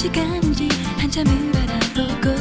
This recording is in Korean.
시간인지 한참을 바라보고